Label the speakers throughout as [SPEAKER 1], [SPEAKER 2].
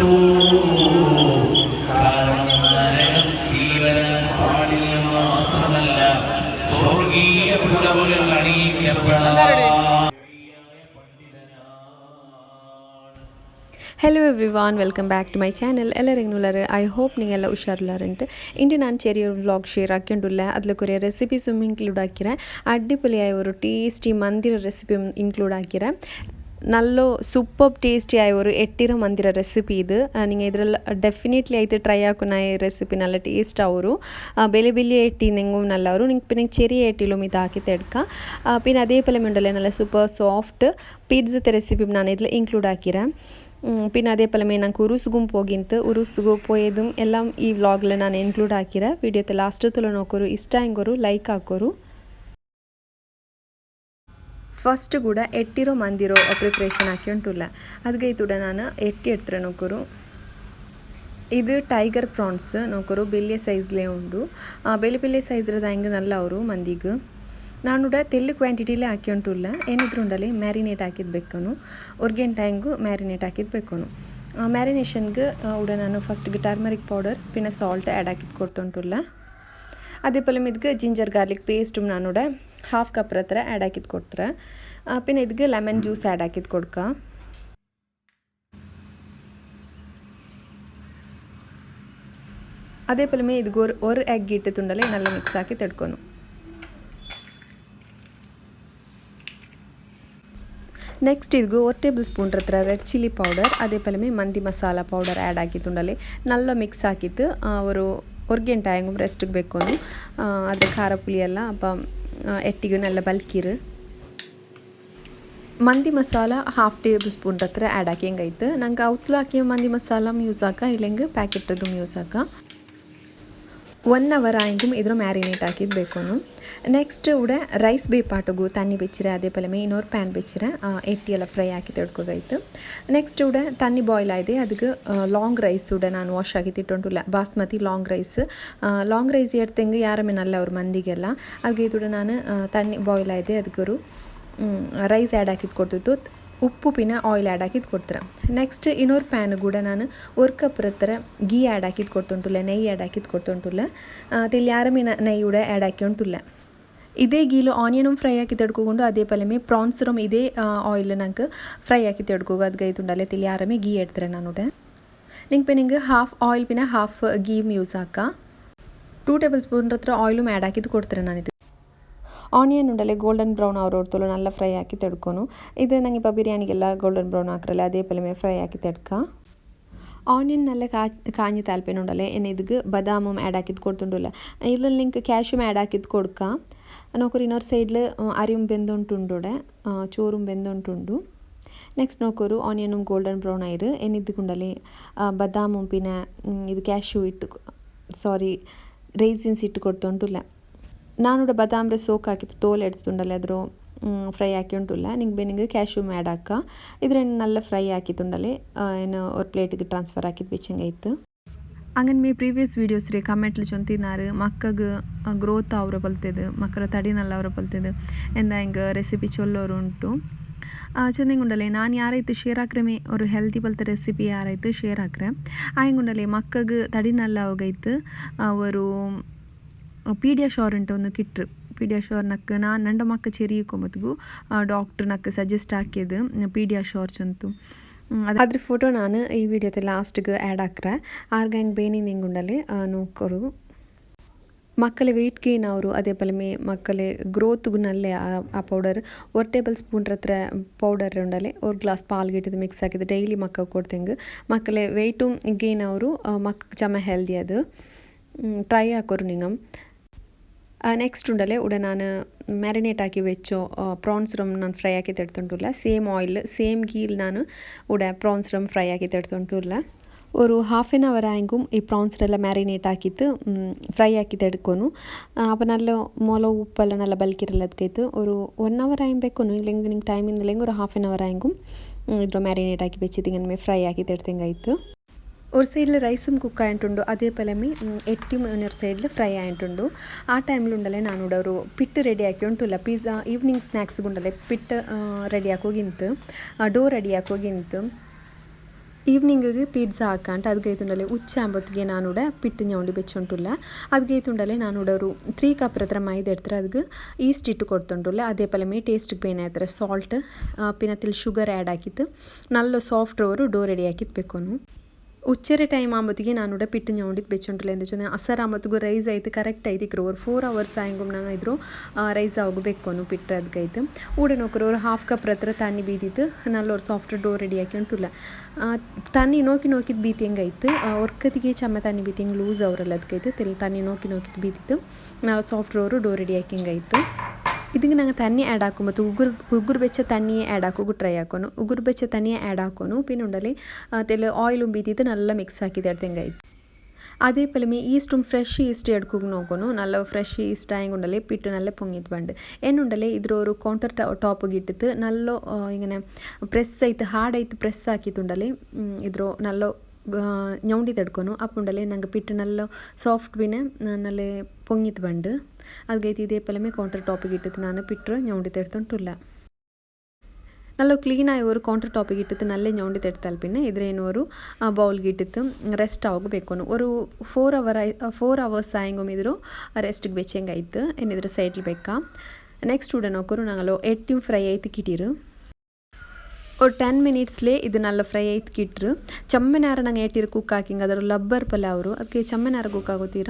[SPEAKER 1] hello everyone welcome back to my channel ಎಲ್ಲರಿಗೂ I hope ನೀವೆಲ್ಲ ಹುಷಾರಿಲ್ಲಾರಂಟು ಇಂದು ನಾನು ചെറിയൊരു വ്ളോഗ് ഷെയർ ആക്കിയിട്ടുള്ള അതിൽ കുറേ റെസിപ്പീസും ഇൻക്ലൂഡ് ആക്കിയ അടിപൊളിയായ ഒരു ടേസ്റ്റി മന്തിര റെസിപ്പിയും ഇൻക്ലൂഡ് ആക്കിയ నల్లో సూపర్ టేస్టీ అయ్యే ఒక ఎట్టిర మందిర ರೆಸಿಪಿ ಇದು ನಿಂಗೆ ಇದರಲ್ಲಿ ಡೆಫಿನೆಟ್ಲಿ ಐತೆ ಟ್ರೈ ಹಾಕುನಾಯ ರೆಸಿಪಿ ನಲ್ಲ ಟೇಸ್ಟ್ ಅವರು ಬೆಲೆ ಬೆಲೆ ಎಟ್ಟಿ ನೆಂಗೂ ನಲ್ಲವರು ನಿಂಗೆ പിന്നെ ചെറിയ ഏട്ടിലും ഇതാക്കി തെടുക്കാം പിന്നെ അതേപോലെ ഉണ്ടല്ലേ നല്ല സൂപ്പർ സോഫ്റ്റ് പിഡ്സത്തെ റെസിപ്പിയും ഞാൻ ഇതിൽ ഇൻക്ലൂഡ് ആക്കിരാം പിന്നെ അതേപോലെ നമുക്ക് ഉരുസുകും പോകിന്ത് ഉരുസുകു പോയതും എല്ലാം ഈ വ്ളോഗിൽ ഞാൻ ഇൻക്ലൂഡ് ആക്കിരാ വീഡിയോത്തെ ലാസ്റ്റത്തിൽ നോക്കൊരു ഇഷ്ട എങ്കൊരു ലൈക്ക് ആക്കൊരു ಫಸ್ಟ್ ಕೂಡ ಎಟ್ಟಿರೋ ಮಂದಿರೋ ಪ್ರಿಪ್ರೇಷನ್ ಹಾಕಿ ಉಂಟುಲ್ಲ ಅದಕ್ಕೆ ಇತ್ತುಡ ನಾನು ಎಟ್ಟಿ ಎಡ್ತಾರೆ ನೋಕೋರು ಇದು ಟೈಗರ್ ಪ್ರಾನ್ಸ್ ನೋಕೋರು ಬೆಲ್ಲಿಯ ಸೈಜ್ಲೇ ಉಂಡು ಬೆಲೆ ಬೆಲೆ ಸೈಜ್ರದ ಹೆಂಗೆ ನಲ್ಲ ಅವರು ಮಂದಿಗೆ ನಾನುಡ ತೆಲ್ಲು ಕ್ವಾಂಟಿಟಿಲೇ ಹಾಕಿ ಉಂಟುಲ್ಲ ಏನಿದ್ರು ಉಂಡಲ್ಲಿ ಮ್ಯಾರಿನೇಟ್ ಹಾಕಿದ್ ಬೇಕನು ಒರ್ಗೆನ್ ಟೈಂಗು ಮ್ಯಾರಿನೇಟ್ ಹಾಕಿದ್ ಬೇಕನು ಮ್ಯಾರಿನೇಷನ್ಗೆ ಉಡ ನಾನು ಫಸ್ಟ್ಗೆ ಟರ್ಮರಿಕ್ ಪೌಡರ್ പിന്നെ ಸಾಲ್ಟ್ ಆ್ಯಡ್ ಹಾಕಿದ್ ಕೊಡ್ತುಂಟುಲ್ಲ അതേപോലെ ಇದಕ್ಕೆ ginger garlic paste ನಾನುಡ half cup ಹತ್ರ ಆ್ಯಡ್ ಹಾಕಿದ್ ಕೊಡ್ತಾರೆ ಪಿನ್ನ ಇದಕ್ಕೆ ಲೆಮನ್ ಜ್ಯೂಸ್ ಆ್ಯಡ್ ಹಾಕಿದ್ ಕೊಡ್ಕ. ಅದೇ போலுமே இதுக்கு ஒரு ஒரு எக் இட்டு துண்டலை நல்லா ಮಿಕ್ಸ್ ಹಾಕಿ தடுக்கணும் ನೆಕ್ಸ್ಟ್ ಇದು ಒಂದು ಟೇಬಲ್ ಸ್ಪೂನ್ ಹತ್ರ ರೆಡ್ ಚಿಲ್ಲಿ ಪೌಡರ್ ಅದೇ ಪಲಮೆ ಮಂದಿ ಮಸಾಲ ಪೌಡರ್ ಆ್ಯಡ್ ಹಾಕಿತ್ತುಂಡಲ್ಲಿ ನಲ್ಲ ಮಿಕ್ಸ್ ಹಾಕಿತ್ತು. ಅವರು ಹೊರ್ಗೆಂಟಾಯಂಗು ರೆಸ್ಟಿಗೆ ಬೇಕು ಅದ್ರ ಖಾರ ಪುಳಿ ಎಲ್ಲ ಅಪ್ಪ ಎಟ್ಟಿಗೂ ನಲ್ಲ ಬಲ್ಕಿರು ಮಂದಿ ಮಸಾಲ ಹಾಫ್ ಟೇಬಲ್ ಸ್ಪೂನ್ ಹತ್ರ ಆ್ಯಡ್ ಹಾಕಿಂಗೈತೆ ನಂಗೆ ಅವತ್ತು ಹಾಕಿಯ ಮಂದಿ ಮಸಾಲಮ್ ಯೂಸ್ ಆಗ ಇಲ್ಲೆಂಗೆ ಪ್ಯಾಕೆಟ್ದು ಯೂಸ್ ಆಗ ಒನ್ ಅವರ್ ಆಯಿತು, ಇದ್ರ ಮ್ಯಾರಿನೇಟ್ ಹಾಕಿದ್ದು ಬೇಕೂನು. ನೆಕ್ಸ್ಟ್ ಇವ್ಡೆ ರೈಸ್ ಬೇಪಾಟಗು ತಣ್ಣಿ ಬೆಚ್ಚಿರೆ, ಅದೇ ಪಲಮೆ ಇನ್ನೊರು ಪ್ಯಾನ್ ಬೆಚ್ಚಿರೆ ಎಟ್ಟಿ ಎಲ್ಲ ಫ್ರೈ ಹಾಕಿ ತಿಳ್ಕೋಗಾಯ್ತು ನೆಕ್ಸ್ಟ್ ಇವ್ಡೆ ತಣ್ಣಿ ಬಾಯ್ಲ್ ಆಯ್ದೆ ಅದಕ್ಕೆ ಲಾಂಗ್ ರೈಸ್ ಉಡ ನಾನು ವಾಶ್ ಆಗಿ ತಿಟ್ಟೊಂಡಿಲ್ಲ basmati long rice long rice ಎಡ್ತೆಂಗೆ ಯಾರಮೇ ನಲ್ಲ ಅವ್ರ ಮಂದಿಗೆಲ್ಲ. ಅದಕ್ಕೆ ಇದು ನಾನು ತಣ್ಣಿ ಬಾಯ್ಲ್ ಆಯ್ದೆ ಅದಕ್ಕರು ರೈಸ್ ಆ್ಯಡ್ ಹಾಕಿದ್ದು ಕೊಡ್ತಿತ್ತು. ಉಪ್ಪು, ಪಿನ ಆಯಿಲ್ ಆ್ಯಡ್ ಹಾಕಿದ್ದು ಕೊಡ್ತಾರೆ. ನೆಕ್ಸ್ಟ್ ಇನ್ನೊಂದು ಪ್ಯಾನ್ ಕೂಡ ನಾನು ಒಂದು ಕಪ್ ಹತ್ರ ಗೀ ಆ್ಯಡ್ ಹಾಕಿದ್ದು ಕೊಡ್ತೊಂಟುಲ್ಲ ನೈ ಆ್ಯಡ್ ಹಾಕಿದ್ ಕೊಡ್ತೊಂಟುಲ್ಲ. ತಿಲ್ ಯಾರಮೇ ನೈ ಕೂಡ ಆ್ಯಡ್ ಹಾಕಿ ಉಂಟುಲ್ಲ ಇದೇ ಗೀಲು ಆನಿಯನ್ ಫ್ರೈ ಹಾಕಿ ತಡ್ಕೊಂಡು ಅದೇ ಪಲ್ಯಮೆ ಪ್ರಾನ್ಸ್ ರೂಮ್ ಇದೇ ಆಯಿಲ್ ನಂಗೆ ಫ್ರೈ ಹಾಕಿ ತಡ್ಕೋಗ. ಅದು ಗೈತುಂಡಲ್ಲ ತಿಲ್ ಯಾರಮೇ ಗೀ ಎಡ್ತಾರೆ ನಾನು ನಿಂಗೆ ಪೆ ನಿಂಗೆ ಹಾಫ್ ಆಯಿಲ್ ಪಿನ ಹಾಫ್ ಗೀಮ್ ಯೂಸ್ ಹಾಕ. ಟೂ ಟೇಬಲ್ ಸ್ಪೂನ್ ಹತ್ರ ಆಯಿಲು ಆ್ಯಡ್ ಹಾಕಿದ್ದು ಕೊಡ್ತಾರೆ ನಾನು ಆನಿಯನ್ ಉಂಡಲೆ ಗೋಲ್ಡನ್ ಬ್ರೌನ್ ಅವರು ಹೊರ್ತಲು ನಲ್ಲ ಫ್ರೈ ಹಾಕಿ ತೆಡ್ಕೊನು ಇದು ನಂಗೆ ಇಪ್ಪ ಬಿರಿಯಾನಿಗೆಲ್ಲ ಗೋಲ್ಡನ್ ಬ್ರೌನ್ ಹಾಕ್ರಲ್ಲ அதே போலமே ஃப்ரை ஆக்கி தடுக்கா ஆனியன் நல்ல கா காஞ்சி தால்பேனுண்டல்லே என்ன இதுக்கு பதாமும் ஆட் ஆக்கித் கொடுத்துண்டுல்ல இதில் லிங்க் கேஷும் ஆட் ஆக்கித் கொடுக்கா நோக்கூர் இன்னொரு சைடில் அரியும் பெந்துண்டுண்டோட சோறும் பெந்துண்டுண்டு ನೆಕ್ಸ್ಟ್ ನೋಕೋರು ಆನಿಯನು ಗೋಲ್ಡನ್ ಬ್ರೌನ್ ಆಯಿರು ಏನಿದ್ದುಕೊಂಡಲ್ಲಿ ಬದಾಮು ಪಿನ ಇದು ಕ್ಯಾಶು ಇಟ್ಟು ಸಾರಿ ರೈಸಿನ್ಸ್ ಇಟ್ಟು ಕೊಡ್ತೊಂಟುಲ್ಲ ನಾನೋಡ ಬದಾಮ್ರೆ സോക്കാക്കിയിട്ട് ತೋಲೆಡ್ತುಂಡಲ ಅದ್ರು ಫ್ರೈ ಆಕಿ ಉಂಟುಲ್ಲ ನಿಂಗೆ ಬೇನಿಂಗ್ ಕ್ಯಾಶ್ಯೂ ಮ್ಯಾಡ್ ಅಕ್ಕ ಇದ್ರೆನ್ ನಲ್ಲ ಫ್ರೈ ಆಕಿತ್ತುಂಡಲೆ ಏನು ಒರ್ ಪ್ಲೇಟಿಗೆ ಟ್ರಾನ್ಸ್ಫರ್ ಆಕಿತ್ತು ಬಿಚ್ಚಂಗೆ ಇತ್ತು ಅಂಗನ್ ಮೇ ಪ್ರೀವಿಯಸ್ ವೀಡಿಯೋಸ್ ರೀ, ಕಮೆಂಟ್ಲು ಚೊಂತಿನಾರು ಮಕ್ಕಗೆ ಗ್ರೋತ್ ಅವರ ಬಲ್ತಿದ್ದು ಮಕ್ಕಳ ತಡಿನಲ್ಲ ಅವರ ಬಲ್ತಿದ್ದು ಎಂದ ಹಿಂಗೆ ರೆಸಿಪಿ ಚೊಲ್ಲೋರು ಉಂಟು. ಚಂದಂಗುಂಡಲೆ ನಾನು ಯಾರಾಯ್ತು ಶೇರ್ ಹಾಕ್ರೆ ಅವರು ಹೆಲ್ದಿ ಬಲ್ತ ರೆಸಿಪಿ ಯಾರಾಯ್ತು ಶೇರ್ ಹಾಕ್ರೆ. ಆಯಂಗುಂಡಲೆ ಮಕ್ಕಗೆ ತಡಿನಲ್ಲ ಹೋಗೈತು ಅವರು ಪೀಡಿಯಾಶೋರ್ ಅಂತ ಒಂದು ಕಿಟ್ರು ಪೀಡಿಯಾಶೋರ್ನಕ್ಕೆ ನಾನು ನಂಡ ಮಕ್ಕ ಚೆರಿಯಿಕೊಂಬತ್ಗೂ ಡಾಕ್ಟ್ರ್ ನಕ್ಕೆ ಸಜೆಸ್ಟ್ ಹಾಕಿದ್ದು ಪೀಡಿಯಾಶೋರ್ ಚಂತು ಅದ್ರ ಫೋಟೋ ನಾನು ಈ ವಿಡಿಯೋದ ಲಾಸ್ಟ್ಗೆ ಆ್ಯಡ್ ಹಾಕ್ರೆ ಆರ್ಗ ಹೆಂಗೆ ಬೇನಿ ನಿಂಗುಂಡಲ್ಲಿ ನೋಕ್ಕೋರು ಮಕ್ಕಳ ವೆಯ್ಟ್ ಗೇನ್ ಅವರು அதே போலமே மக்களே க்ரோத்துக்கு நல்ல ಆ ಪೌಡರ್ ஒரு ಟೇಬಲ್ ಸ್ಪೂನ್ ಹತ್ರ ಪೌಡರ್ ಉಂಡಲೆ ஒரு ಗ್ಲಾಸ್ ಪಾಲ್ಗೆ ಇಟ್ಟಿದ್ದು ಮಿಕ್ಸ್ ಹಾಕಿದ್ದು ಡೈಲಿ ಮಕ್ಕಳಿಗೆ ಕೊಡ್ತೇಂಗೆ ಮಕ್ಕಳೇ ವೆಯ್ಟು ಗೇನ್ ಅವರು ಮಕ್ಕಳಿಗೆ ಚಮ ಹೆಲ್ದಿ ಅದು ಟ್ರೈ ಹಾಕೋರು ನಿಂಗಮ್ ನೆಕ್ಸ್ಟ್ ಉಂಡಲೆ ಉಡ ನಾನು ಮ್ಯಾರಿನೇಟ್ ಹಾಕಿ ವೆಚ್ಚು ಪ್ರಾನ್ಸ್ ರಮ್ ನಾನು ಫ್ರೈ ಹಾಕಿ ತೆಡ್ತುಂಟುಲ್ಲ ಸೇಮ್ ಆಯಿಲ್ ಸೇಮ್ ಗೀಲ್ ನಾನು ಉಡ ಪ್ರಾನ್ಸ್ ರಮ್ ಫ್ರೈ ಹಾಕಿ ತೆಡ್ತುಂಟುಲ್ಲ ಅವರು ಹಾಫ್ ಆನ್ ಅವರ್ ಆಯಂಗು ಈ ಪ್ರಾನ್ಸ್ರೆಲ್ಲ ಮ್ಯಾರಿನೇಟ್ ಹಾಕಿತ್ತು ಫ್ರೈ ಹಾಕಿ ತೆಡ್ಕೊನು. ಅವನಲ್ಲ ಮೊಲ ಉಪ್ಪಲ್ಲ ನಲ್ಲ ಬಲ್ಕಿರಲ್ಲ ಅದಕ್ಕೆತ್ತು ಅವರು ಒನ್ ಅವರ್ ಆಯ್ ಬೇಕೋನು ಹಿಂಗೆ ನಿಂಗೆ ಟೈಮ್ ಇಂದಲೆಂಗೆ ಅವರು ಹಾಫ್ ಆನ್ ಅವರ್ ಆಯಂಗು ಇದ್ರ ಮ್ಯಾರಿನೇಟ್ ಹಾಕಿ ಬೆಚ್ಚಿದ್ದೀನಿ ಅಂದಮೇಲೆ ಫ್ರೈ ಹಾಕಿ ತೆಡ್ತಂಗೆ ಆಯಿತು ഒരു സൈഡിൽ റൈസും കുക്ക് ആയിട്ടുണ്ട്. അതേപോലെ എട്ടിയും ഒരു സൈഡിൽ ഫ്രൈ ആയിട്ടുണ്ട്. ആ ടൈമിലുണ്ടല്ലേ ನಾನಿവിടെ ಅವರು ಪಿಟ್ಟು ರೆಡಿ ಹಾಕಿ ಉಂಟುಲ್ಲ ಪಿಜ್ಜಾ ಈವ್ನಿಂಗ್ ಸ್ನ್ಯಾಕ್ಸ್ಗುಂಡಲ್ಲೇ ಪಿಟ್ ರೆಡಿ ಹಾಕೋಗಿಂತು ಡೋ ರೆಡಿ ಹಾಕೋಗಿಂತು ಈವ್ನಿಂಗಿಗೆ ಪಿಜ್ಜಾ ಹಾಕಂಟ ಅದು ಗೈತುಂಡಲೆ ಉಚ್ಚ ಆಂಬತ್ತಿಗೆ ನಾನುಡೆ ಪಿಟ್ಟು ಞೌಂಡಿ ಬೆಚ್ಚುಂಟುಲ್ಲ ಅದು ಗೈತುಂಡಲೆ ನಾನುಡೆ ಅವರು ತ್ರೀ ಕಪ್ ಹತ್ರ ಮೈದ ಎಡ್ತಾರೆ ಅದಕ್ಕೆ ಈಸ್ಟ್ ಇಟ್ಟು ಕೊಡ್ತುಂಟುಲ್ಲ ಅದೇ ಪಲ ಮೇ ಟೇಸ್ಟಿಗೆ ಬೇನೆ ಆಯ್ತಾರೆ ಸಾಲ್ಟ್ ಪಿನ್ನತಿಲ್ ಶುಗರ್ ಆ್ಯಡ್ ಹಾಕಿತ್ತು ನಲ್ಲ ಸಾಫ್ಟ್ ಅವರು ಡೋ ರೆಡಿ ಹಾಕಿತ್ತು ಬೇಕೋನು ಉಚ್ಚೆರೆ ಟೈಮ್ ಆಂಬತ್ತಿಗೆ ನಾನು ಉಡ ಪಿಟ್ಟು ಞಾಂಡಿದ್ದು ಬೆಚ್ಚೊಂಡ್ರಲ್ಲ ಎಂದ ಚೊಂದೆ ಅಸರ್ ಆಂಬತ್ತಿಗೂ ರೈಸ್ ಆಯ್ತು ಕರೆಕ್ಟ್ ಆಯ್ತು ಇಕ್ರು ಅವ್ರು ಫೋರ್ ಅವರ್ಸ್ ಆಯಂಗೊಮ್ಮೆ ನಂಗೆ ಇದ್ರು ರೈಸ್ ಆಗಬೇಕು ಅನ್ನು ಪಿಟ್ಟು ಅದಕ್ಕಾಯ್ತು ಊಡ ನೋಕ್ರು ಅವ್ರು ಹಾಫ್ ಕಪ್ ಹತ್ರ ತಣ್ಣಿ ಬೀದಿತ್ತು ನಲ್ಲೋರು ಸಾಫ್ಟ್ ಡೋ ರೆಡಿ ಹಾಕಿ ಉಂಟುಲ್ಲ ತಣ್ಣಿ ನೋಕಿ ನೋಕಿದ್ದು ಬೀತಿ ಹೆಂಗಾಯ್ತು ಒರ್ಕತಿಗೆ ಚಮ್ಮ ತಣ್ಣಿ ಬೀತಿ ಹೆಂಗೆ ಲೂಸ್ ಅವರಲ್ಲ ಅದಕ್ಕಾಯ್ತು ತಿಲ್ ತಣ್ಣಿ ನೋಕಿ ನೋಕಿದ್ದು ಬೀತಿತ್ತು ನಾಲ್ಕು ಸಾಫ್ಟ್ ರೋರು ಡೋ ರೆಡಿ ಹಾಕಿ ಹೆಂಗಾಯ್ತು ಇದಕ್ಕೆ ನಂಗೆ ತಣ್ಣಿ ಆ್ಯಡ್ ಹಾಕು ಮತ್ತು ಉಗುರು ಉಗುರು ಬೆಚ್ಚ ತಣ್ಣಿಯೇ ಆ್ಯಡ್ ಹಾಕೋಗು ಟ್ರೈ ಹಾಕೋನು ಉಗುರು ಬೆಚ್ಚ ತಣ್ಣಿಯೇ ಆ್ಯಡ್ ಹಾಕೋನು ಪಿನ್ನುಂಡಲ್ಲಿ ತೆಲ್ಲ ಆಯಿಲ್ ಉಂಬಿದ್ದು நல்லா ಮಿಕ್ಸ್ ಹಾಕಿದೆ ತೆಂಗಾಯ್ತು അതേപോലെ ഈസ്റ്റും ഫ്രഷ് ഈസ്റ്റ് എടുക്കും നോക്കണു നല്ല ഫ്രഷ് ഈസ്റ്റ് ആയും ഉണ്ടല്ലേ പിട്ട് നല്ല പൊങ്ങിട്ട് വേണ്ട എന്നുണ്ടല്ലേ ഇതിൽ ഒരു കൗണ്ടർ ടോപ്പ് കിട്ടിട്ട് നല്ല ഇങ്ങനെ പ്രസ് ആയിട്ട് ഹാർഡായിട്ട് പ്രസ് ആക്കിയിട്ടുണ്ടല്ലേ ഇതിലോ നല്ല ഞൊണ്ടി തെടുക്കുന്നു. അപ്പം ഉണ്ടല്ലേ ഞങ്ങൾക്ക് പിറ്റ നല്ല സോഫ്റ്റ് പിന്നെ നല്ല പൊങ്ങിത്ത് പണ്ട്. അത് കഴിഞ്ഞ ഇതേപോലെ കോണ്ടർ ടോപ്പ് കിട്ടത്തിനാണ് പിറ്റർ ഞൊണ്ടി തെടുത്തിട്ടില്ല നല്ല ക്ലീനായ ഒരു കോണ്ടർ ടോപ്പ് കിട്ടത്ത് നല്ല ഞൊണ്ടി തെടുത്താൽ പിന്നെ ഇതിലേന ഒരു ബൗൾ കിട്ടത്ത് റെസ്റ്റ് ആവുക വെക്കുന്നു. ഒരു ഫോർ അവർ ആയി ഫോർ അവേഴ്സ് ആയെങ്കിലും ഇതൊരു റെസ്റ്റ് വെച്ചെങ്കിൽ കഴിത്ത് എന്നെ സൈഡിൽ വെക്കാം. നെക്സ്റ്റ് ഉടനെ നോക്കൊരു ഞങ്ങളോ എട്ടും ഫ്രൈ ആയിട്ട് കിട്ടിയിരും. ஒரு ಟೆನ್ ಮಿನಿಟ್ಸ್ಲೇ ಇದು ನಲ್ಲ ಫ್ರೈ ಆಯ್ತು ಕಿಟ್ರು ಚಮ್ಮನಾರ ನಂಗೆ ಏಟಿರು ಕುಕ್ ಹಾಕಿಂಗ್ ಅದರ ಲಬ್ಬರ್ ಪಲಾವ್ರು ಅದಕ್ಕೆ ಚಮ್ಮನಾರ ಕುಕ್ ಆಗೋತೀರ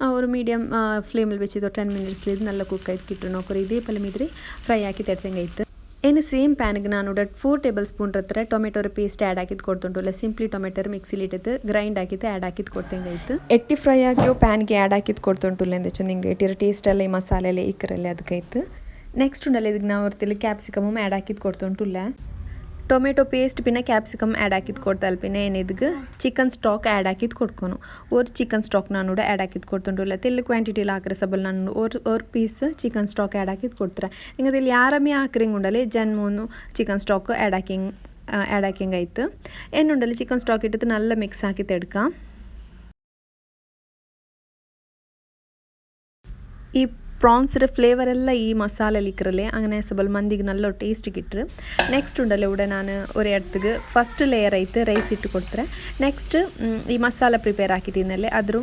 [SPEAKER 1] ಅವರು ಮೀಡಿಯಮ್ ಫ್ಲೇಮಲ್ಲಿ ಬೆಚ್ಚಿದ್ದು ಟೆನ್ ಮಿನಿಟ್ಸ್ಲಿ ಇದು ನಲ್ಲ ಕುಕ್ ಆಯ್ತು ನೋಕರು ಇದೇ ಪಲಮಿದ್ರೆ ಫ್ರೈ ಹಾಕಿ ತೆಡ್ದಂಗೆ ಏನು ಸೇಮ್ ಪ್ಯಾನ್ಗೆ ನಾನು ಫೋರ್ ಟೇಬಲ್ ಸ್ಪೂನ್ ಹತ್ರ ಟೊಮೆಟೊರ ಪೇಸ್ಟ್ ಆ್ಯಡ್ ಹಾಕಿದ್ದು ಕೊಡ್ತುಂಟು ಸಿಂಪ್ಲಿ ಟೊಮೆಟೊರ್ ಮಿಕ್ಸಿಲಿ ಇಟ್ಟಿದ್ದು ಗ್ರೈಂಡ್ ಹಾಕಿದ್ದು ಆ್ಯಡ್ ಹಾಕಿದ್ ಕೊಡ್ತಂಗೆ ಆಯ್ತು ಎಟ್ಟಿ ಫ್ರೈ ಹಾಕಿ ಪ್ಯಾನ್ಗೆ ಆ್ಯಡ್ ಹಾಕಿದ್ದು ಕೊಡ್ತುಂಟು ಎಂದ ನಿಂಗೆ ಇಟ್ಟಿರೋ ಟೇಸ್ಟ್ ಎಲ್ಲ ಈ ಮಸಾಲೆ ಎಲ್ಲ ಇಕ್ಕರಲ್ಲೇ ಅದಕ್ಕಾಯ್ತು ನೆಕ್ಸ್ಟ್ ಉಂಡಲ್ಲ ಇದಕ್ಕೆ ನಾವು ಹೊರ್ತಿಲ್ಲಿ ಕ್ಯಾಪ್ಸಿಕಮು ಆ್ಯಡ್ ಹಾಕಿದ್ದು ಕೊಡ್ತುಂಟುಲ್ಲ ಟೊಮೆಟೊ ಪೇಸ್ಟ್ ಪಿನ್ನ ಕ್ಯಾಪ್ಸಿಕಮ್ ಆ್ಯಡ್ ಹಾಕಿದ್ದು ಕೊಡ್ತಲ್ಲ ಪಿನ್ನ ಏನಿದ್ಗೆ ಚಿಕನ್ ಸ್ಟಾಕ್ ಆ್ಯಡ್ ಹಾಕಿದ್ದು ಕೊಡ್ಕೊನು ಓರ್ ಚಿಕನ್ ಸ್ಟಾಕ್ ನಾನು ಕೂಡ ಆ್ಯಡ್ ಹಾಕಿದ್ದು ಕೊಡ್ತುಂಟು ಇಲ್ಲ ತೆಲ್ಲು ಕ್ವಾಂಟಿಟಿಲಿ ಹಾಕ್ರೆ ಸಬಲ್ ನಾನು or or piece chicken stock add ಹಾಕಿದ್ದು ಕೊಡ್ತಾರೆ ಹಿಂಗೆ ಇಲ್ಲಿ ಯಾರಮ್ಮೆ ಹಾಕ್ರಿಂಗ್ ಉಂಡಲ್ಲಿ ಜನ್ಮೂನು chicken stock add Hawking add Hawking ಆಯ್ತು ಏನುಂಡಲ್ಲಿ ಚಿಕನ್ ಸ್ಟಾಕ್ ಇಟ್ಟಿದ್ದು ನಲ್ಲ ಮಿಕ್ಸ್ ಹಾಕಿ ತೆಡ್ಕ ಈ ಪ್ರಾನ್ಸ್ರ ಫ್ಲೇವರ್ ಎಲ್ಲ ಈ ಮಸಾಲೆಲಿ ಇಕ್ಕರಲೆ അങ്ങനെ ಸಬಲ್ ಮಂದಿಗೆ നല്ല ಟೇಸ್ಟಿಗೆ ಇಟ್ಟರು ನೆಕ್ಸ್ಟ್ ಉಂಡಲ್ಲ ಉಡ ನಾನು ഒരു അടുത്തക്ക് ಫಸ್ಟ್ ಲೇಯರ್ ಐತೆ ರೈಸ್ ಇಟ್ಟು ಕೊಡ್ತಾರೆ ನೆಕ್ಸ್ಟ್ ಈ ಮಸಾಲ ಪ್ರಿಪೇರ್ ಹಾಕಿದ್ದೀನಲ್ಲೇ ಅದ್ರ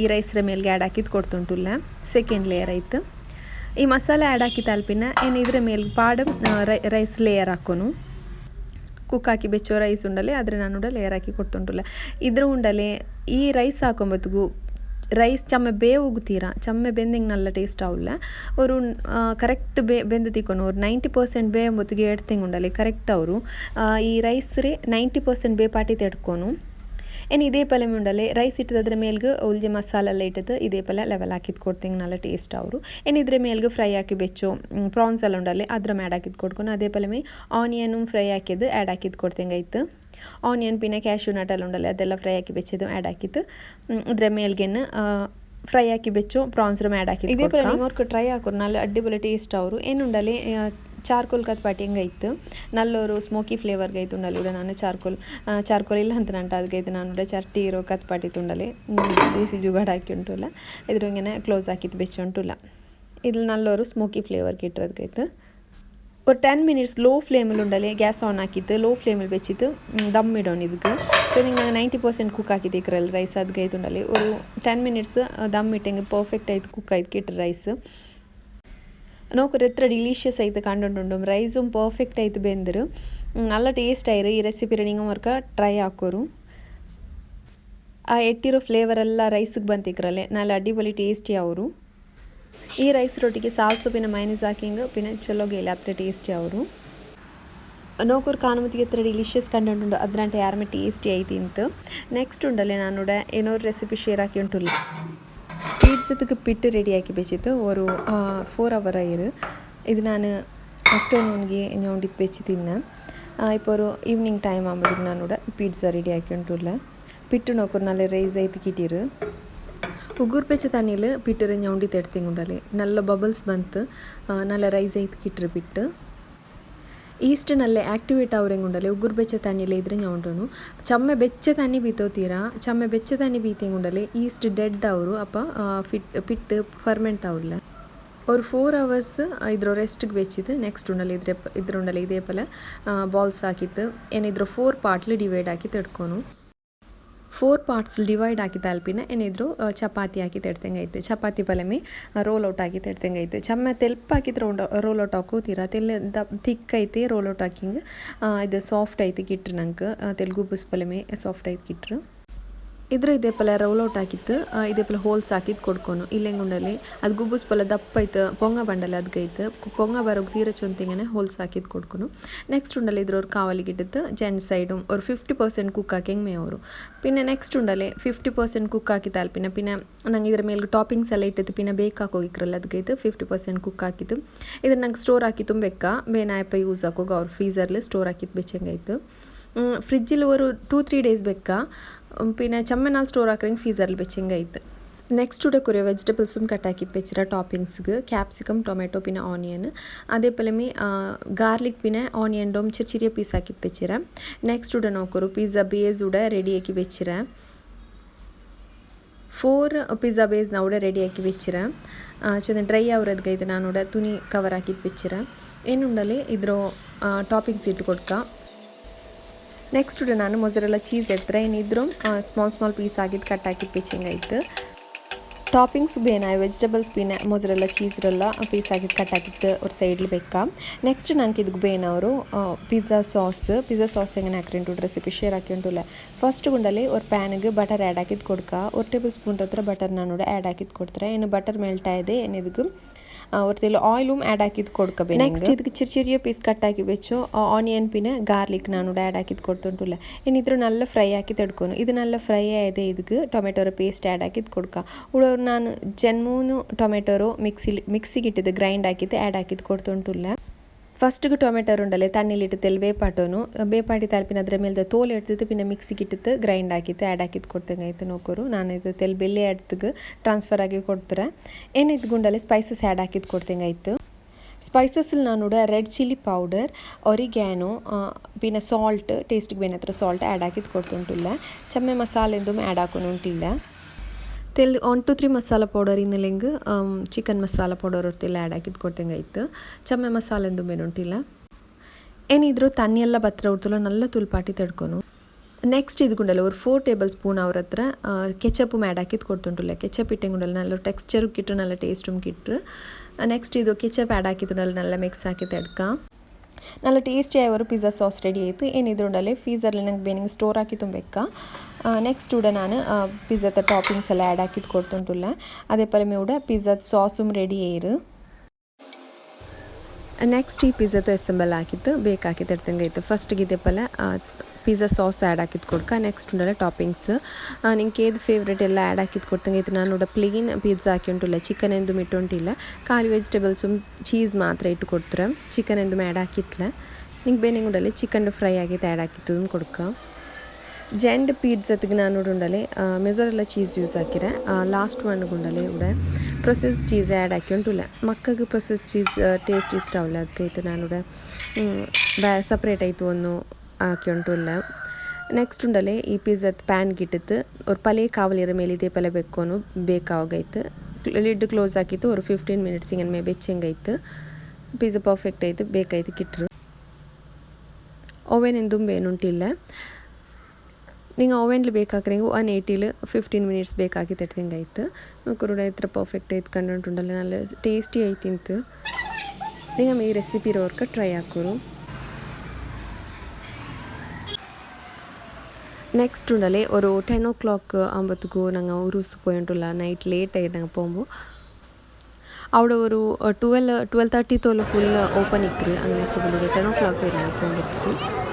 [SPEAKER 1] ಈ ರೈಸ್ರ ಮೇಲ್ಗೆ ಆ್ಯಡ್ ಹಾಕಿದ್ದು ಕೊಡ್ತುಂಟುಲ್ಲ ಸೆಕೆಂಡ್ ಲೇಯರ್ ಐತೆ ಈ ಮಸಾಲೆ ಆ್ಯಡ್ ಹಾಕಿದ പിന്നെ ಏನು ಇದ್ರ ಮೇಲ್ಗೆ ಪಾಡು ರೈಸ್ ಲೇಯರ್ ಹಾಕೋನು ಕುಕ್ ಹಾಕಿ ಬೆಚ್ಚೋ ರೈಸ್ ಉಂಡಲೆ ಆದರೆ ನಾನು ಲೇಯರ್ ಹಾಕಿ ಕೊಡ್ತುಂಟುಲ್ಲ ಇದ್ರ ಉಂಡಲೆ ಈ ರೈಸ್ ಹಾಕೊಂಬತ್ತಿಗೂ ರೈಸ್ ಚಮ್ಮೆ ಬೇವುಗುತ್ತೀರ? ಚಮ್ಮೆ ಬೆಂದಿಂಗೆ ನಲ್ಲ ಟೇಸ್ಟ್ ಆವುಲ್ಲ. ಅವರು ಕರೆಕ್ಟ್ ಬೇ, ಬೆಂದು ತಿಕ್ಕೊಂಡು ಅವ್ರು ನೈಂಟಿ ಪರ್ಸೆಂಟ್ ಬೇ ಎಂಬತ್ತಿಗೆ ಎರಡು ತಿಂಗ್ ಉಂಡಲ್ಲಿ ಕರೆಕ್ಟ್ ಅವರು ಈ ರೈಸ್ ರೇ ನೈಂಟಿ ಪರ್ಸೆಂಟ್ ಬೇ ಪಾಟಿ ತೆಡ್ಕೊನು ಏನು ಇದೇ ಪಲ್ಯ ಮುಂಡಲೆ ರೈಸ್ ಇಟ್ಟದ್ರ ಮೇಲ್ಗೆ ಉಲ್ಜೆ ಮಸಾಲೆಲ್ಲ ಇಟ್ಟದ್ದು ಇದೇ ಪಲ್ಯ ಲೆವೆಲ್ ಹಾಕಿದ್ ಕೊಡ್ತೀನಿ ನಲ್ಲ ಟೇಸ್ಟ್ ಅವರು. ಏನು ಇದ್ರ ಮೇಲ್ಗೆ ಫ್ರೈ ಹಾಕಿ ಬೆಚ್ಚು ಪ್ರಾನ್ಸ್ ಎಲ್ಲ ಉಂಡಲ್ಲಿ ಅದ್ರ ಮ್ಯಾಡ್ ಹಾಕಿದ್ ಕೊಡ್ಕೊಂಡು ಅದೇ ಪಲ್ಯ ಮೇ ಆನಿಯನು ಫ್ರೈ ಹಾಕಿದ್ದು ಆ್ಯಡ್ ಹಾಕಿದ್ದು ಕೊಡ್ತಂಗೆ ಆಯ್ತು ಆನಿಯನ್ പിന്നെ ಕ್ಯಾಶ್ಯೂ ನಟ್ ಎಲ್ಲ ಉಂಡಲ್ಲ ಅದೆಲ್ಲ ಫ್ರೈ ಹಾಕಿ ಬೆಚ್ಚದು ಆ್ಯಡ್ ಹಾಕಿತ್ತು ಇದ್ರ ಮೇಲ್ಗೆನ್ನು ಫ್ರೈ ಹಾಕಿ ಬೆಚ್ಚು ಪ್ರಾನ್ಸ್ ಆ್ಯಡ್ ಹಾಕಿ ಇದೇ ಪರ ಅವ್ರಿಗೆ ಟ್ರೈ ಹಾಕೋರು ನಲ್ಲ ಅಡ್ಡಿಬೊಲೆ ಟೇಸ್ಟ್ ಅವರು ಏನುಂಡಲ್ಲಿ ಚಾರ್ಕೋಲ್ ಕತ್ಪಾಟಿ ಹೆಂಗೈತು ನಲ್ಲವರು ಸ್ಮೋಕಿ ಫ್ಲೇವರ್ಗೆ ಐತು ಉಂಡಲ್ಲಿ ಕೂಡ ನಾನು ಚಾರ್ಕೋಲ್ ಚಾರ್ಕೋಲ್ ಇಲ್ಲ ಅಂತ ನಂಟ ಅದಕ್ಕೆ ನಾನು ಕೂಡ ಚರ್ಟಿ ಇರೋ ಕತ್ಪಾಟಿ ತುಂಡಲಿ ದೇಸಿ ಜುಗಾಡ್ ಹಾಕಿ ಉಂಟುಲ್ಲ ಇದ್ರ ಹಿಂಗೆ ಕ್ಲೋಸ್ ಹಾಕಿದ್ದು ಬೆಚ್ಚ ಉಂಟುಲ್ಲ ಇದು ನಲ್ಲವರು ಸ್ಮೋಕಿ ಫ್ಲೇವರ್ಗೆ ಇಟ್ಟಿರೋದಕ್ಕೈತು ஒரு ಟೆನ್ ಮಿನಿಟ್ಸ್ ಲೋ ಫ್ಲೇಮಲ್ಲಿ ಉಂಡಲೆ ಗ್ಯಾಸ್ ಆನ್ ಹಾಕಿತ್ತು ಲೋ ಫ್ಲೇಮಲ್ಲಿ ಬೆಚ್ಚಿತ್ತು ದಮ್ ಇಡೋಣ ಇದಕ್ಕೆ ಸೊ ನಿಂಗೆ ನೈಂಟಿ ಪರ್ಸೆಂಟ್ ಕುಕ್ ಹಾಕಿದ್ದೀಕ್ರಲ್ಲ ರೈಸ್ ಅದಕ್ಕೆ ಆಯ್ತು ಉಂಡಲೆ ஒரு ಟೆನ್ ಮಿನಿಟ್ಸ್ ದಮ್ ಇಟ್ಟಂಗೆ ಪರ್ಫೆಕ್ಟ್ ಆಯ್ತು ಕುಕ್ ಆಯ್ತು ಕೆಟ್ಟ ರೈಸ್ ನೋಕರು ಎತ್ತರ ಡಿಲೀಷಿಯಸ್ ಆಯ್ತು ಕಂಡುಂಡು ರೈಸು ಪರ್ಫೆಕ್ಟ್ ಆಯ್ತು ಬೆಂದರು நல்லா ಟೇಸ್ಟ್ ಆಯಿರು ಈ ರೆಸಿಪಿ நீங்கள் ಮರ್ಕ ಟ್ರೈ ಹಾಕೋರು ಆ ಎಟ್ಟಿರೋ ಫ್ಲೇವರೆಲ್ಲ ರೈಸಿಗೆ ಬಂತಿಕ್ರಲ್ಲೇ ನಾಳೆ ಅಡಿಬಲಿ ಟೇಸ್ಟಿ ಅವರು ഈ റൈസ് റൊട്ടിക്ക് സാൽസ് പിന്നെ മൈനസ് ആക്കിയെങ്കിൽ പിന്നെ ചെല്ലോ ഗെയിൽ അത്ര ടേസ്റ്റി ആവും നോക്കൂർ കാണുമ്പോൾ എത്ര ഡിലീഷ്യസ് കണ്ടിട്ടുണ്ടോ അതിനായിട്ട് യാരമ്മ ടേസ്റ്റി ആയി തീന്ത് നെക്സ്റ്റ് ഉണ്ടല്ലേ ഞാനിവിടെ എന്നൊരു റെസിപ്പി ഷെയർ ആക്കിയിട്ടുള്ള പീഡ്സത്തേക്ക് പിട്ട് റെഡി ആക്കി വെച്ചിട്ട് ഒരു ഫോർ അവർ ആയി ഇത് ഞാൻ ആഫ്റ്റർനൂണിൽ ഞാൻ ഇത് വെച്ച് തിന്നാം ഇപ്പോൾ ഒരു ഈവനിങ് ടൈം ആകുമ്പോഴത്തേക്കും ഞാനിവിടെ പീഡ്സ റെഡി ആക്കിയിട്ടുള്ള പിട്ട് നോക്കൂർ നല്ല റൈസ് ആയി കിട്ടിയത് ಉಗುರು ಬೆಚ್ಚ ತಣ್ಣೀಲಿ ಪಿಟ್ಟರೆ ñೌಂಡಿ ತೆಡ್ತಿಂಗುಂಡಲೆ നല്ല ಬಬಲ್ಸ್ ಬಂತು നല്ല ರೈಸ್ ಐತ್ ಕಿಟ್ರು ಬಿಟ್ಟು ಈಸ್ಟ್ ನಲ್ಲೆ ಆಕ್ಟಿವೇಟ್ ಅವರೆಂಗುಂಡಲೆ ಉಗುರು ಬೆಚ್ಚ ತಣ್ಣಿಲೆ ಇದ್ರೆ ñೌಂಡನು ಚಮ್ಮೆ ಬೆಚ್ಚ ತಣ್ಣಿ ಬೀತೋತೀರಾ ಚಮ್ಮೆ ಬೆಚ್ಚ ತಣ್ಣಿ ಬೀತೆಂಗುಂಡಲೆ ಈಸ್ಟ್ ಡೆಡ್ ಅವರು ಅಪ್ಪ ಫಿಟ್ ಪಿಟ್ ಫರ್ಮೆಂಟ್ ಅವಲ್ಲ ஒரு ಫೋರ್ ಅವರ್ಸ್ ಇದ್ರ ರೆಸ್ಟ್ಗೆ ಬೆಚ್ಚಿದ್ದು ನೆಕ್ಸ್ಟ್ ಉಂಡಲ್ಲಿ ಇದ್ರೆ ಇದ್ರ ಉಂಡಲ್ಲಿ ಇದೇ ಪಲ ಬಾಲ್ಸ್ ಹಾಕಿತ್ತು ಏನಿದ್ರು ಫೋರ್ ಪಾರ್ಟ್ಲಿ ಡಿವೈಡ್ ಹಾಕಿ ತಿಡ್ಕೊನು ಫೋರ್ ಪಾರ್ಟ್ಸ್ ಡಿವೈಡ್ ಹಾಕಿ ತಲ್ಪಿನ ಏನಿದ್ರು ಚಪಾತಿ ಹಾಕಿ ತೆಡ್ತಂಗೈತೆ ಚಪಾತಿ ಬಲಮಿ ರೋಲ್ ಔಟ್ ಹಾಕಿ ತೆಡ್ತಂಗೈತೆ ಚಮ್ಮ ತೆಲ್ಪ ಹಾಕಿದ್ರೆ ರೋಲ್ ಔಟ್ ಹಾಕೋತೀರ? ತೆಲ್ಲ ಥಿಕ್ ಐತೆ ರೋಲ್ ಔಟ್ ಹಾಕಿಂಗ್. ಇದು ಸಾಫ್ಟ್ ಐತೆ, ಕಿಟ್ರು ನಂಗೆ. ತೆಲುಗು ಬುಸ್ ಬಲಮಿ ಸಾಫ್ಟ್ ಐತೆ, ಕಿಟ್ರು. ಇದ್ರ ಇದೇ ಪಲ ರೋಲ್ ಔಟ್ ಹಾಕಿತ್ತು ಆ, ಇದೇ ಪಲ ಹೋಲ್ಸ್ ಹಾಕಿದ್ದು ಕೊಡ್ಕೊನು ಇಲ್ಲೆಂಗುಂಡಲ್ಲಿ ಅದು ಗುಬ್ಬುಸ್ ಪಲ ದಪ್ಪ ಐತೆ ಪೊಂಗ ಬಂಡಲ್ಲಿ ಅದ್ಗೈತೆ ಪೊಂಗ ಬರೋಗಿ ತೀರ ಚೊಂತಿಗೆ ಹೋಲ್ಸ್ ಹಾಕಿದ್ದು ಕೊಡ್ಕೊನು ನೆಕ್ಸ್ಟ್ ಉಂಡಲ್ಲಿ ಇದ್ರವ್ರು ಕಾವಲಿಗೆ ಇಟ್ಟಿತ್ತು ಜೆಂಟ್ ಸೈಡು ஒரு fifty percent cook Hawking May ಅವರು പിന്നെ ನೆಕ್ಸ್ಟ್ ಉಂಡಲೆ ಫಿಫ್ಟಿ ಪರ್ಸೆಂಟ್ ಕುಕ್ ಹಾಕಿ ತಾಲ್ಪಿನ പിന്നെ ನಂಗೆ ಇದ್ರ ಮೇಲೆ ಟಾಪಿಂಗ್ಸ್ ಎಲ್ಲ ಇಟ್ಟಿತ್ತು പിന്നെ ಬೇಕಾಗಿ ಹೋಗಿಕ್ರಲ್ಲ ಅದಕ್ಕೈತೆ ಫಿಫ್ಟಿ ಪರ್ಸೆಂಟ್ ಕುಕ್ ಹಾಕಿತ್ತು ಇದನ್ನ ನಂಗೆ ಸ್ಟೋರ್ ಹಾಕಿ ತುಂಬೆಕ್ಕ ಬೇನಾಯಪ್ಪ ಯೂಸ್ ಹಾಕೋಗ ಅವ್ರು ಫ್ರೀಸರ್ಲಿ ಸ್ಟೋರ್ ಹಾಕಿದ್ದು ಬೆಚ್ಚಂಗಾಯ್ತು ഫ്രിഡ്ജിൽ ഒരു ടു ത്രീ ഡേയ്സ് വെക്കുക പിന്നെ ചെമ്മനാൽ സ്റ്റോർ ആക്കുകയെങ്കിൽ ഫീസറിൽ വെച്ചെങ്കിൽ ആയിട്ട് നെക്സ്റ്റ് കൂടെ കുറേ വെജിറ്റബിൾസും കട്ടാക്കി വെച്ചിട്ട് ടാപ്പിങ്സ്ക്ക് ക്യാപ്സിക്കം ടൊമാറ്റോ പിന്നെ ഓനിയൻ അതേപോലെമേ ഗാർലിക് പിന്നെ ഓനിയൻഡും ചെറിയ ചെറിയ പീസാക്കി വെച്ചിരേൻ നെക്സ്റ്റ് കൂടെ നോക്കൊരു പിസ്സ ബേസ് കൂടെ റെഡിയാക്കി വെച്ചിരേൻ ಫೋರ್ ಪಿಜ್ಜಾ ಬೇಸ್ ನಾವು ರೆಡಿಯಾಕಿ ವೆಚ್ಚಿರ ಚಂದ ಡ್ರೈ ಆವರದ್ಗೈತೆ ನಾನು ತುನಿ ಕವರ್ ಹಾಕಿದ್ದು ವೆಚ್ಚಿರ ಏನುಂಡಲೆ ಇದ್ರ ಟಾಪಿಂಗ್ಸ್ ಇಟ್ಟು ಕೊಡ್ಕ ನೆಕ್ಸ್ಟ್ ನಾನು ಮೊಸರೆಲ್ಲ ಚೀಸ್ ಎತ್ತರ ಏನಿದ್ರು ಸ್ಮಾಲ್ ಸ್ಮಾಲ್ ಪೀಸ್ ಆಗಿದ್ದು ಕಟ್ ಹಾಕಿದ್ದು ಆಯಿತು? ಟಾಪಿಂಗ್ಸ್ ಬೇನ ವೆಜಿಟೇಬಲ್ಸ್ ಬೇನ ಮೊಸರೆಲ್ಲ ಚೀಸ್ರೆಲ್ಲ ಪೀಸ್ ಆಗಿದ್ದು ಕಟ್ ಹಾಕಿದ್ದು ಅವ್ರ ಸೈಡ್ಲಿ ಬೇಕಾ? ನೆಕ್ಸ್ಟ್ ನಂಗೆ ಇದಕ್ಕೆ ಬೇನ ಅವರು ಪಿಜ್ಜಾ ಸಾಸ್ ಪಿಜ್ಜಾ ಸಾಸ್ ಹೆಂಗೆ ಹಾಕ್ರಿಂಟು ರೆಸಿಪಿ ಶೇರ್ ಹಾಕ್ಯಂಟುಲ್ಲ ಫಸ್ಟ್ ಗುಂಡಲ್ಲಿ ಅವ್ರ ಪ್ಯಾನಿಗೆ ಬಟರ್ ಆ್ಯಡ್ ಹಾಕಿದ್ದು ಕೊಡ್ಕ. ಒಂದು ಟೇಬಲ್ ಸ್ಪೂನ್ ಹತ್ರ ಬಟರ್ ನಾನು ಆ್ಯಡ್ ಹಾಕಿದ್ದು ಕೊಡ್ತಾರೆ. ಏನು ಬಟರ್ ಮೆಲ್ಟ್ ಇದೆ ಏನು ಒರ್ತಿಲ್ಲ ಆಯಿലും ಆ್ಯಡ್ ಹಾಕಿದ್ದು ಕೊಡ್ಕೋಬೇಕು ನೆಕ್ಸ್ಟ್ ಇದಕ್ಕೆ ಚಿರಿ ಚಿರಿಯ ಪೀಸ್ ಕಟ್ ಹಾಕಿ ಬೆಚ್ಚು. ಆನಿಯನ್ ಪಿನ ಗಾರ್ಲಿಕ್ ನಾನು ಆ್ಯಡ್ ಹಾಕಿದ್ದು ಕೊಡ್ತುಂಟುಲ್ಲ. ಏನಿದ್ರು ನಲ್ಲ ಫ್ರೈ ಹಾಕಿ ತಡ್ಕೊನು. ಇದು ನಲ್ಲ ಫ್ರೈ ಆಗಿದೆ ಇದಕ್ಕೆ ಟೊಮೆಟೊರ ಪೇಸ್ಟ್ ಆ್ಯಡ್ ಹಾಕಿದ್ದು ಕೊಡ್ಕ. ಉಳೋರು ನಾನು ಜನ್ಮೂನು ಟೊಮೆಟೊರು ಮಿಕ್ಸಿಲಿ ಮಿಕ್ಸಿಗೆ ಇಟ್ಟಿದ್ದು ಗ್ರೈಂಡ್ ಹಾಕಿದ್ದು ಆ್ಯಡ್ ಹಾಕಿದ್ದು ಕೊಡ್ತುಂಟುಲ್ಲ. ಫಸ್ಟ್ಗೆ ಟೊಮೆಟೊ ಉಂಡಲೆ ತಣ್ಣೀಲಿಟ್ಟು ತೆಲ್ ಬೇಪಾಟೋನು ಬೇಪಾಟಿ ತಲ್ಪಿನ ಅದ್ರ ಮೇಲೆ ತೋಲ್ ಎಡ್ತಿದ್ದು പിന്നെ ಮಿಕ್ಸಿಗೆ ಇಟ್ಟಿತ್ತು ಗ್ರೈಂಡ್ ಹಾಕಿತ್ತು ಆ್ಯಡ್ ಹಾಕಿದ್ದು ಕೊಡ್ತಂಗೆ ಆಯ್ತು ನೋಕೋರು ನಾನು ಇದು ತೆಲ್ ಬೆಲ್ಲೆ ಎಡ್ತಿಗೆ ಟ್ರಾನ್ಸ್ಫರ್ ಆಗಿ ಕೊಡ್ತಾರೆ ಏನು ಇದು ಗುಂಡಲ್ಲಿ ಸ್ಪೈಸಸ್ ಆ್ಯಡ್ ಹಾಕಿದ್ದು ಕೊಡ್ತಂಗೆ ಆಯ್ತು ಸ್ಪೈಸಸ್ಸಲ್ಲಿ ನಾನು ರೆಡ್ ಚಿಲ್ಲಿ ಪೌಡರ್ ಒರಿಗ್ಯಾನೋ പിന്നെ ಸಾಲ್ಟ್ ಟೇಸ್ಟಿಗೆ ಬೇನೆ ಹತ್ರ ಸಾಲ್ಟ್ ಆ್ಯಡ್ ಹಾಕಿದ್ದು ಕೊಡ್ತುಂಟಿಲ್ಲ ಚಮ್ಮೆ ಮಸಾಲೆಂದು ಆ್ಯಡ್ ಹಾಕೊಂಡು ಉಂಟಿಲ್ಲ ತಿಲ್ one two three masala powder ಇನ್ನಲೆಂಗ್ chicken masala powder ಹೊರ್ತಿಲ್ಲ ಆ್ಯಡ್ ಹಾಕಿದ್ ಕೊಡ್ತಂಗಾಯ್ತು ಚಮ್ಮೆ ಮಸಾಲೆಂದು ಬೇನುಂಟಿಲ್ಲ ಏನಿದ್ರು ತಣ್ಣಿ ಎಲ್ಲ ಬತ್ರ ಉಡ್ತಲ್ಲ ನಲ್ಲ ತುಲ್ಪಾಟಿ ತಡ್ಕೊನು. ನೆಕ್ಸ್ಟ್ ಇದ್ಗುಂಡಲ್ಲ ಒಂದು ಫೋರ್ ಟೇಬಲ್ ಸ್ಪೂನ್ ಅವ್ರ ಹತ್ರ ಕೆಚಪ್ ಮ್ಯಾಡ್ ಹಾಕಿದ್ ಕೊಡ್ತುಂಟಲ್ಲ. ಕೆಚಪ್ ಇಟ್ಟೆಂಗುಂಡಲ್ಲ ನಲ್ಲ ಟೆಕ್ಸ್ಚರ್ ಕಿಟ್ಟು ನಲ್ಲ ಟೇಸ್ಟುಮ್ ಕಿಟ್ಟು ನೆಕ್ಸ್ಟ್ ಇದು ಕೆಚಪ್ ಆ್ಯಡ್ ಹಾಕಿದ್ದುಂಡಲ್ಲ ನಲ್ಲ ಮಿಕ್ಸ್ ಹಾಕಿ ತಡ್ಕ. ನಲ್ಲ ಟೇಸ್ಟಿ ಆಯವರು ಪಿಜ್ಜಾ ಸಾಸ್ ರೆಡಿ ಆಯಿತು. ಏನಿದ್ರುಂಡಲ್ಲೇ ಫೀಸಲ್ಲಿ ನಂಗೆ ಬೇನಿಂಗ್ ಸ್ಟೋರ್ ಹಾಕಿ ತುಂಬೆಕ್ಕ ನೆಕ್ಸ್ಟ್ ಕೂಡ ನಾನು ಪಿಜ್ಜಾದ ಟಾಪಿಂಗ್ಸ್ ಎಲ್ಲ ಆ್ಯಡ್ ಹಾಕಿದ್ದು ಕೊಡ್ತುಂಟುಲ್ಲ. ಅದೇ ಪರಮೆ ಕೂಡ ಪಿಜ್ಜಾದ ಸಾಸುಮ್ ರೆಡಿ ಏರು. ನೆಕ್ಸ್ಟ್ ಈ ಪಿಜ್ಜಾದ ಎಸೆಂಬಲ್ ಹಾಕಿತ್ತು ಬೇಕಾಗಿದ್ದು ಎಡ್ತಂಗೆ ಇತ್ತು. ಫಸ್ಟಿಗೆ ಇದೇ ಪಲ್ಲ ಪಿಜ್ಜಾ ಸಾಸ್ ಆ್ಯಡ್ ಹಾಕಿದ್ ಕೊಡ್ಕ ನೆಕ್ಸ್ಟ್ ಉಂಡಲ್ಲ ಟಾಪಿಂಗ್ಸ್ ನಿಂಗೆ ಏದು ಫೇವ್ರೇಟ್ ಎಲ್ಲ ಆ್ಯಡ್ ಹಾಕಿದ್ ಕೊಡ್ತಂಗೆ ಇತ್ತು. ನಾನು ಪ್ಲೇನ್ ಪಿಜ್ಜಾ ಹಾಕಿ ಉಂಟಿಲ್ಲ ಚಿಕನ್ ಎಂದು ಮಿಟ್ಟುಂಟಿಲ್ಲ ಖಾಲಿ ವೆಜಿಟೇಬಲ್ಸು ಚೀಸ್ ಮಾತ್ರ ಇಟ್ಟು ಕೊಡ್ತಾರೆ. ಚಿಕನ್ ಎಂದು ಆ್ಯಡ್ ಹಾಕಿತ್ಲ ನಿಂಗೆ ಬೇನೆ ಉಂಡಲ್ಲಿ ಚಿಕನ್ ಫ್ರೈ ಆಗಿತ್ತು ಆ್ಯಡ್ ಹಾಕಿತ್ತು ಕೊಡ್ಕ. ಪಿಜ್ಜತ್ಗೆ ನಾನು ಉಂಡಲೆ ಮೆಜರೆಲ್ಲ ಚೀಸ್ ಯೂಸ್ ಹಾಕಿರೆ ಲಾಸ್ಟ್ ಒನ್ ಗುಂಡಲೆ ಉಡೆ ಪ್ರೊಸೆಸ್ ಚೀಸ್ ಆ್ಯಡ್ ಹಾಕಿ ಉಂಟುಲ್ಲ ಮಕ್ಕಗೆ ಪ್ರೊಸೆಸ್ ಚೀಸ್ ಟೇಸ್ಟ್ ಇಷ್ಟ ಅವಲ್ಲ ಅದಕ್ಕೆ ನಾನು ಉಡೆ ಬ್ಯಾ ಸಪ್ರೇಟ್ ಆಯಿತು ಒಂದು ಹಾಕಿ ಉಂಟುಲ್ಲ ನೆಕ್ಸ್ಟ್ ಉಂಡಲೆ ಈ ಪಿಜ್ಜತ್ ಪ್ಯಾನ್ ಗಿಟ್ಟಿತ್ತು ಅವ್ರು ಪಲೆ ಕಾವಲಿರ ಮೇಲೆ ಇದೇ ಪಲೆ ಬೆಕ್ಕೋನು ಬೇಕಾವಾಗೈತು ಲಿಡ್ ಕ್ಲೋಸ್ ಹಾಕಿತ್ತು ஒரு ಫಿಫ್ಟೀನ್ ಮಿನಿಟ್ಸ್ ಹಿಂಗೆ ಮೇ ಬೆಚ್ಚಂಗಾಯ್ತು ಪಿಜ್ಜಾ ಪರ್ಫೆಕ್ಟ್ ಆಯಿತು, ಬೇಕಾಯ್ತು, ಕಿಟ್ರು. ಓವೆನ್ ಎಂದು ಬೇನುಂಟಿಲ್ಲ ನಿಂಗೆ ಓವೆನ್ಲಿ ಬೇಕಾಕ್ರೆ ಒನ್ ಏಯ್ಟಿಲ್ ಫಿಫ್ಟೀನ್ ಮಿನಿಟ್ಸ್ ಬೇಕಾಗಿತ್ತು ಹಿಂಗೆ ಆಯ್ತು ನೋಕರುಡ ಇತ್ರ ಪರ್ಫೆಕ್ಟ್ ಆಯ್ತು ಕಂಡುಂಟುಂಡಲ್ಲ നല്ല ಟೇಸ್ಟಿ ಆಯ್ತಿಂತು നിങ്ങൾ ഈ റെസിപ്പി ഓർക്ക് ട്രൈ ആക്കുറു ನೆಕ್ಸ್ಟ್ ಉಂಡಲೆ ഒരു ಟೆನ್ ಓ ಕ್ಲಾಕ್ ಆಂಬತ್ತಿಗೂ ನಂಗೆ ಉರುಸು പോയിട്ടുള്ള ನೈಟ್ ಲೇಟ್ ಆಗಿ ನಂಗೆ പോകുമ്പോൾ അവിടെ ഒരു twelve twelve thirty തോലെ full open ഇക്കറ് അങ്ങനെ സിബിൾ ടെൻ ഓ ക്ലോക്ക് വരെ ഞാൻ പോകുമ്പോഴത്തേക്കും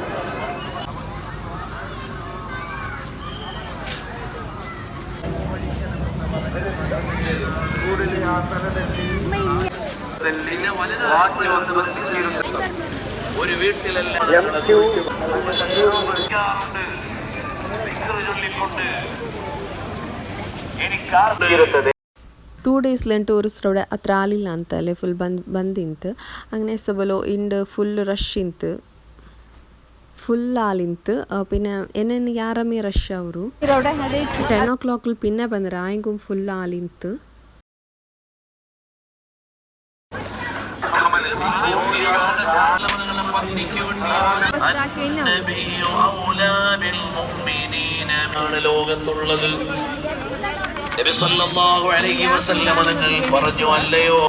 [SPEAKER 2] ഒരു വീട്ടിലെല്ലാം ചൊല്ലിക്കൊണ്ട് എനിക്കാറുണ്ട്
[SPEAKER 1] ಟೂ ಡೇಸ್ಲೆಂಟು ಉರುಸ್ರೌಡೆ ಹತ್ರ ಆಲಿಲ್ಲ ಅಂತಲೆ ಫುಲ್ ಬಂದು ಬಂದಿಂತು അങ്ങനെ ಸಬಲು ಇಂಡ್ ಫುಲ್ ರಶ್ ಇಂತು ಫುಲ್ ಆಲಿಂತು പിന്നെ ಎನ್ನೆನ್ ಯಾರಮ್ಮೆ ರಶ್ ಅವರು ಟೆನ್ ಓ ಕ್ಲಾಕ್ പിന്നെ ಬಂದ್ರೆ ಆಯ್ಗೂ ಫುಲ್ ಆಲಿಂತು
[SPEAKER 2] ആണ് ലോകത്തുള്ളത്. തങ്ങൾ പറഞ്ഞു അല്ലയോ?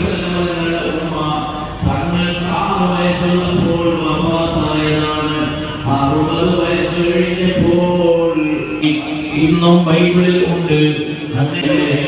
[SPEAKER 3] ഇന്നും ബൈബിളിൽ ഉണ്ട്. അങ്ങനെ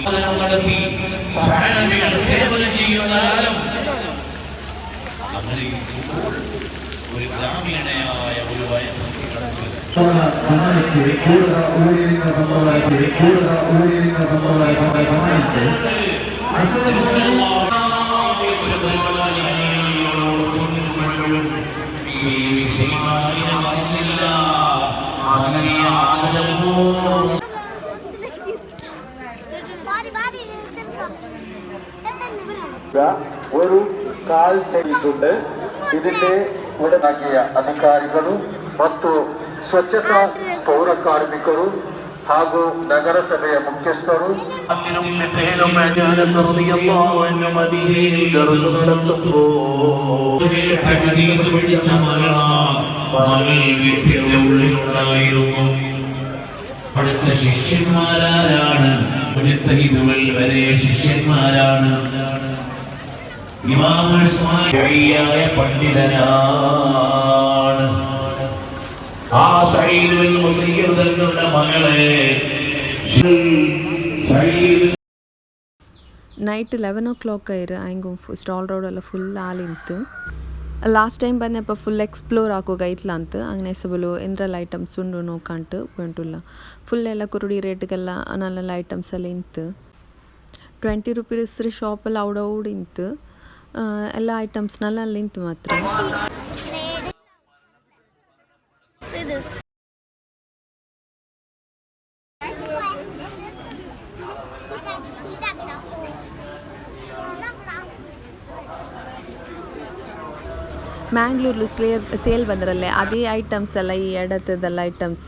[SPEAKER 3] മാത്രമല്ല സ്വർഗീയ പുലവുകൾ അണിയിക്കപ്പെടാം അമ്മയുടെ പേരാണ് ഹലീമത്തു സഅദിയ റളിയല്ലാഹു അൻഹ സേവനം നടത്തി സഹാബികൾ സേവനം ചെയ്യുന്ന കാലം അങ്ങനെ ഒരു ഗ്രാമീണയായ ഒരു വയസ്സത്തി കടന്നു
[SPEAKER 4] ഒരു ಕಾಲ್ ചെയ്തിട്ടുണ്ട് ഇതിന്റെ ಉಡನಾಗಿಯ ಅಧಿಕಾರಿಗಳು ಮತ್ತು ಸ್ವಚ್ಛತಾ ಪೌರ ಕಾರ್ಮಿಕರು ಹಾಗೂ ನಗರಸಭೆಯ ಮುಖ್ಯಸ್ಥರು
[SPEAKER 3] പിടിച്ച മരണ മകൾ വീട്ടിന്റെ ഉള്ളിലുണ്ടായിരുന്നു അടുത്ത ശിഷ്യന്മാരാരാണ് മുജത്തഹിദുകൾ വരെ ശിഷ്യന്മാരാണ് ഇമാമായ പണ്ഡിതനാണ് ആ സൈദിൽ മുസ്ലിങ്ങളുടെ മകളെ
[SPEAKER 1] Sayyid night eleven o'clock ಆಯ್ರು ಆಯ್ಗು stall road ಎಲ್ಲ full ಆಲಿಂತು last time ಬಂದಪ್ಪ full explore ಆಕೋಗೈತ್ಲ ಅಂತ ಹಂಗೆ ಸಬಲು ಎಂದ್ರಲ್ಲ ಐಟಮ್ಸ್ ಉಂಡು ನೋಕಂಟು ಪೊಂಟುಲ್ಲ ಫುಲ್ ಎಲ್ಲ ಕುರುಡಿ ರೇಟ್ಗೆಲ್ಲ ನಲ್ಲೆಲ್ಲ ಐಟಮ್ಸ್ ಎಲ್ಲ ಇಂತು ಟ್ವೆಂಟಿ ರುಪೀಸ್ ಶಾಪಲ್ಲಿ ಔಡೌಡ್ ಇಂತು ಇಂತ ಎಲ್ಲ ಐಟಮ್ಸ್ನೆಲ್ಲ ಅಲ್ಲಿ ಇಂತು ಮಾತ್ರ. ಮ್ಯಾಂಗ್ಳೂರಲ್ಲಿ ಸ್ಲೇರ್ ಸೇಲ್ ಬಂದರಲ್ಲೇ ಅದೇ ಐಟಮ್ಸ್ ಎಲ್ಲ ಈ ಎಡತ್ತದೆಲ್ಲ ಐಟಮ್ಸ್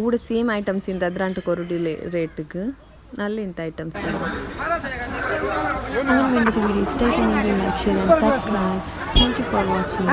[SPEAKER 1] ಊಡ ಸೇಮ್ ಐಟಮ್ಸ್ ಇಂದ ಅದ್ರಂಟು ಕೊರಡಿ ರೇಟ್ಗೆ ಅಲ್ಲಿ ಇಂಥ ಐಟಮ್ಸ್ ಇಷ್ಟ ಆಯ್ತು like share and subscribe thank you for watching